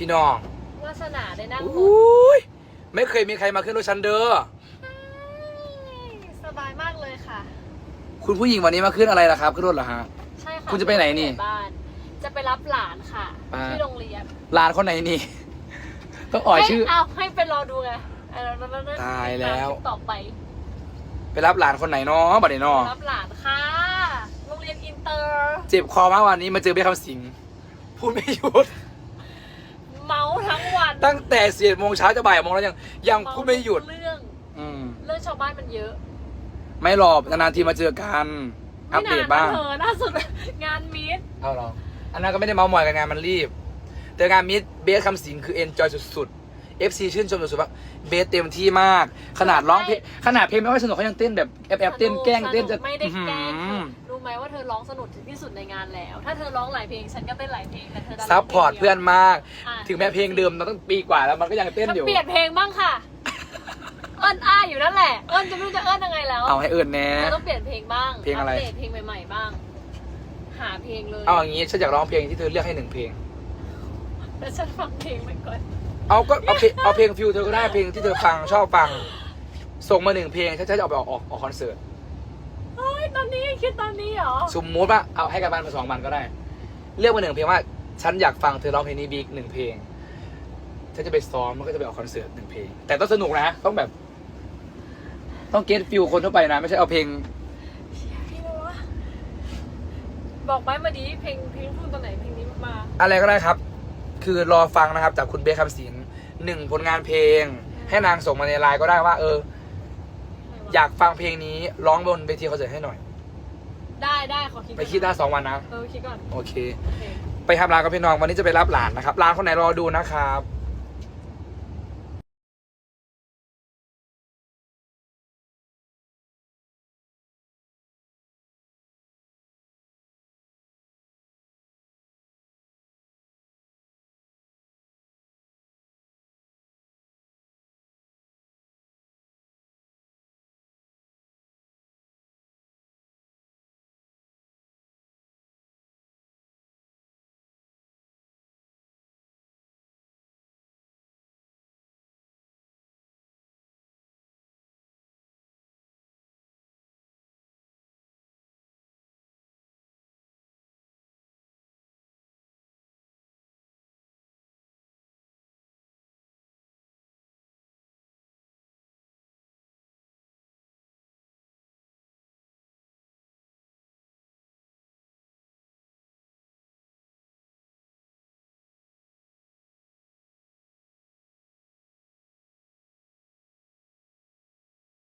พี่น้องวาสนาได้นั่งรถอุ้ยไม่เคยมีใครมาขึ้นรถฉันเด้อสบายมากเลยค่ะ คุณผู้หญิงวันนี้มาขึ้นอะไรล่ะครับขึ้นรถเหรอฮะ ใช่ค่ะคุณจะไปไหนนี่ บ้านจะไปรับหลานค่ะ อ่า ที่โรงเรียนหลานคนไหนนี่ ต้องอ่อยชื่อ ให้เอาให้ไปรอดูไงเออแล้วแล้วตายแล้วคลิปต่อไปไปรับหลานคนไหนเนาะบัดนี้เนาะรับหลานค่ะ โรงเรียนอินเตอร์ เจ็บคอมากวันนี้มาเจอเบี้ยคำสิงพูดไม่หยุดเมาทั้งวัน ตั้งแต่สี่โมงเช้าจะบ่ายโมงแล้วยังยังพูดไม่หยุด เรื่องอืม เรื่องชาวบ้านมันเยอะไม่หรอกนานๆทีมาเจอกันอัปเดตบ้าง ไม่นนนะเธอล่าสุด งานมีดเอาหรออันนั้นก็ไม่ได้เมาส์มอยกันงานมันรีบ แต่งานมิดเบสคำสิงคือเอนจอยสุดๆ FC ชื่นชมสุดๆว่าเบสเต็มที่มาก ขนาดร้องเพลงขนาดเพลงไม่ค่อยสนุกเขายังเต้นแบบแอบๆเต้นแกล้งเต้นจะไม่ได้แกล้งอื้อหือรู้ไหมว่าเธอร้องสนุกถึงที่สุดในงานแล้ว ถ้าเธอร้องหลายเพลงฉันก็เต้นหลายเพลงแต่เธอดันซัพพอร์ตเพื่อนมาก อะ ถึงแม้เพลงเดิมเราต้องปีกว่าแล้วมันก็ยังเต้นเธออยู่ เปลี่ยนเพลงบ้างค่ะ เอิ้นอ้ายอยู่นั่นแหละ เอิ้นจะไม่รู้จะเอิ้นยังไงแล้วเอาให้เอิญแน่เธอต้องเปลี่ยนเพลงบ้างเพลงอะไร ปเดตเพลงใหม่ๆบ้าง หาเพลงเลยเอาอย่างงี้ฉันอยากร้องเพลงที่เธอเลือกให้หนึ่งเพลง แล้วฉันฟังเพลงไปก่อน เอาก็เอาเพลงเอาเพลงฟิวเธอก็ได้เพลงที่เธอฟังชอบฟัง ส่งมาหนึ่งเพลงฉันจะเอาไปออกออกออกคอนเสิร์ตเฮ้ยตอนนี้คิดตอนนี้เหรอ สมมติว่าเอาให้กันบ้านมาสองวันก็ได้ เลือกมาหนึ่งเพลงว่า ฉันอยากฟังเธอร้องเพลงนี้บิ๊กหนึ่งเพลง ฉันจะไปซ้อมมันก็จะไปออกคอนเสิร์ตหนึ่งเพลง แต่ต้องสนุกนะ ต้องแบบ ต้องเก็ตฟิลคนทั่วไปนะ ไม่ใช่เอาเพลงพี่เลยวะบอกไม้มาดีเพลงเพลงพูดตอนไหนเพลงนี้มาอะไรก็ได้ครับ คือรอฟังนะครับ จากคุณเบคคำสิงหนึ่งผลงานเพลง ให้นางส่งมาในไลน์ก็ได้ว่า เออ อยากฟังเพลงนี้ร้องบนเวทีคอนเสิร์ตให้หน่อย ได้ได้ขอคิดไปคิดได้สองวันนะเออคิดก่อน โอเค โอเค ไปทำร้านกับพี่น้องวันนี้จะไปรับหลานนะครับหลานคนไหนรอดูนะครับ